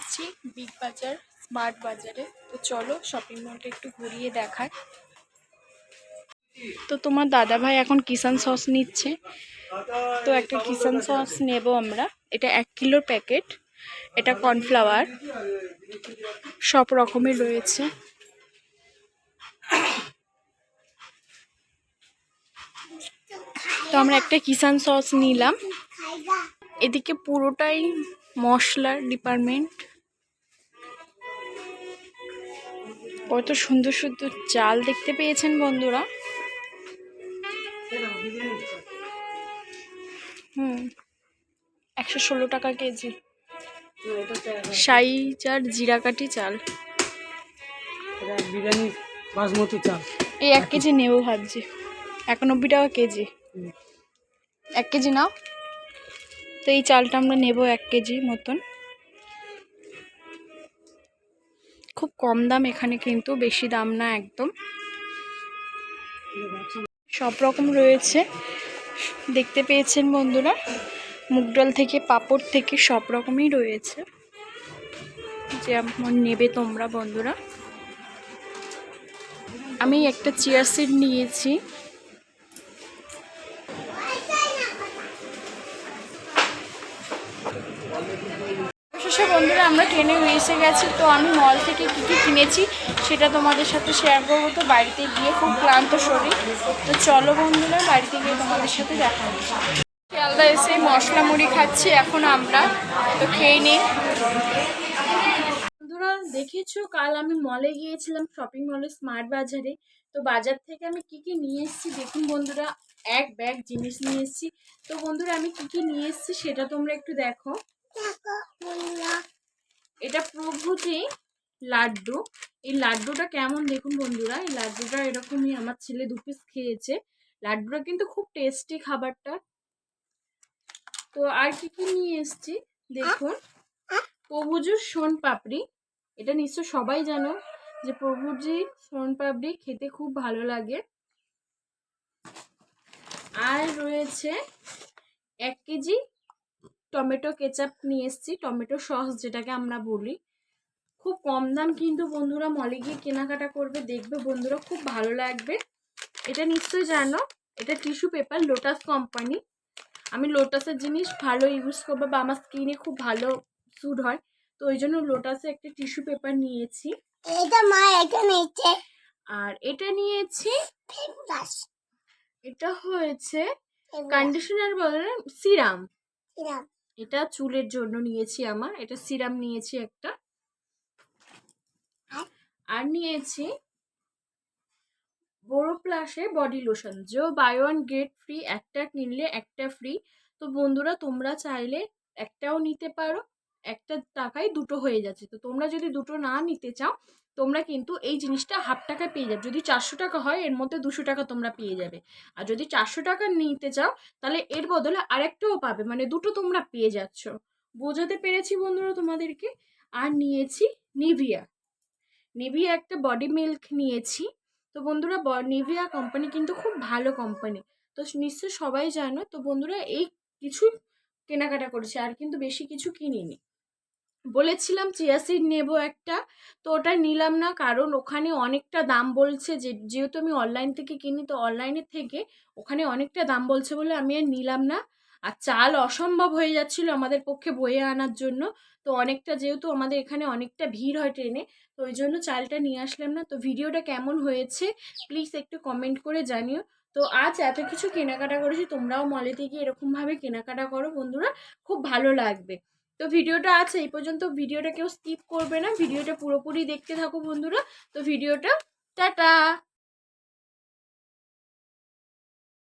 এসেছি বিগ বাজার স্মার্ট বাজারে তো চলো শপিং মলটা একটু ঘুরিয়ে দেখায় তো তোমার দাদা ভাই এখন কিষান সস নিচ্ছে। তো একটা কিষান সস নেব আমরা। এটা এক কিলোর প্যাকেট এটা কর্নফ্লাওয়ার সব রকমের রয়েছে। তো আমরা একটা কিষান সস নিলাম। এদিকে পুরোটাই মশলার ডিপার্টমেন্ট কত সুন্দর সুন্দর চাল দেখতে পেয়েছেন বন্ধুরা। হুম, একশো ষোলো টাকা কেজি। সাইজ আর জিরাকাঠি চাল বিরিয়ানি বাসমতি চাল। এই এক কেজি নেব ভাবছি। একানব্বই টাকা কেজি। এক কেজি নাও। তো এই চালটা আমরা নেব এক কেজি মতন। খুব কম দাম, এখানে কিন্তু বেশি দাম না একদম। সব রকম রয়েছে। দেখতে পেয়েছেন বন্ধুরা, মুগ ডাল থেকে পাপড় থেকে সব রকমই রয়েছে। যেমন নেবে তোমরা বন্ধুরা। আমি একটা চেয়ার সিট নিয়েছি। বন্ধুরা, আমরা ট্রেনে এসে গেছি, তো আমি মল থেকে কী কী কিনেছি সেটা তোমাদের সাথে শেয়ার করব। তো বাড়িতে গিয়ে খুব ক্লান্ত শরীর। তো চলো বন্ধুরা, বাড়িতে গিয়ে তোমাদের সাথে দেখা হচ্ছে শিয়ালদা এসে মশলা মুড়ি খাচ্ছি এখন আমরা। তো খেয়ে নিই বন্ধুরা, দেখেছ, কাল আমি মলে গিয়েছিলাম শপিং মলে স্মার্ট বাজারে। তো বাজার থেকে আমি কি কি নিয়ে এসেছি দেখুন বন্ধুরা, এক ব্যাগ জিনিস নিয়ে এসেছি। তো বন্ধুরা, আমি কি কি নিয়ে এসেছি সেটা তোমরা একটু দেখো। এটা প্রভুজি লাড্ডু। এই লাড্ডুটা কেমন দেখুন বন্ধুরা? এই লাড্ডুটা এরকমই আমার ছেলে দু পিস খেয়েছে। লাড্ডুটা কিন্তু খুব টেস্টি খাবারটা। তো আর কি কি নিয়ে এসেছি? দেখুন। প্রভুজুর সোন পাপড়ি। এটা নিশ্চয় সবাই জানো যে প্রভুজি সোন পাপড়ি খেতে খুব ভালো লাগে। আর রয়েছে এক কেজি টমেটো কেচাপ নিয়ে এসেছি টমেটো সস যেটাকে আমরা বলি। খুব কম দাম কিন্তু বন্ধুরা মলে গিয়ে কেনাকাটা করবে দেখবে বন্ধুরা খুব ভালো লাগবে। এটা নিশ্চয়ই জানো এটা টিস্যু পেপার লোটাস কোম্পানি আমি লোটাসের জিনিস ভালো ইউজ করব বা আমার স্কিনে খুব ভালো স্যুট হয় তো ওই জন্য লোটাসে একটা টিস্যু পেপার নিয়েছি। এটা মা এটা নিচে আর এটা নিয়েছি এটা হয়েছে কন্ডিশনার বলে সিরাম কিরাম এটা চুলের জন্য নিয়েছি আমার। এটা সিরাম নিয়েছি একটা। আর নিয়েছি বোরো প্লাসে বডি লোশন যে বাই ওয়ান গেট ফ্রি একটা কিনলে একটা ফ্রি তো বন্ধুরা, তোমরা চাইলে একটাও নিতে পারো। একটা টাকায় দুটো হয়ে যাচ্ছে। তো তোমরা যদি দুটো না নিতে চাও, তোমরা কিন্তু এই জিনিসটা হাফ টাকায় পেয়ে যাবে। যদি চারশো টাকা হয়, এর মধ্যে দুশো টাকা তোমরা পেয়ে যাবে। আর যদি চারশো টাকা নিতে চাও, তাহলে এর বদলে আরেকটাও পাবে। মানে দুটো তোমরা পেয়ে যাচ্ছ। বোঝাতে পেরেছি বন্ধুরা তোমাদেরকে? আর নিয়েছি নিভিয়া। নিভিয়া একটা বডি মিল্ক নিয়েছি। তো বন্ধুরা নিভিয়া কোম্পানি কিন্তু খুব ভালো কোম্পানি। তো নিশ্চয় সবাই জানো, তো বন্ধুরা এই কিছু কেনাকাটা করেছি। আর কিন্তু বেশি কিছু কিনিনি। বলেছিলাম চিয়া সিড নেব একটা। তো ওটা নিলাম না, কারণ ওখানে অনেকটা দাম বলছে যে, যেহেতু আমি অনলাইন থেকে কিনি, তো অনলাইনের থেকে ওখানে অনেকটা দাম বলছে বলে আমি আর নিলাম না। আর চাল অসম্ভব হয়ে যাচ্ছিল আমাদের পক্ষে বয়ে আনার জন্য। তো অনেকটা যেহেতু আমাদের এখানে অনেকটা ভিড় হয় ট্রেনে, তো ওই জন্য চালটা নিয়ে আসলাম না। তো ভিডিওটা কেমন হয়েছে প্লিজ একটু কমেন্ট করে জানিও। তো আজ এত কিছু কেনাকাটা করেছি, তোমরাও মলে থেকে এরকমভাবে কেনাকাটা করো বন্ধুরা। খুব ভালো লাগবে। তো ভিডিওটা আছে, এই পর্যন্ত ভিডিওটা কেউ স্কিপ করবে না, ভিডিওটা পুরোপুরি দেখতে থাকো বন্ধুরা, তো ভিডিওটা টাটা।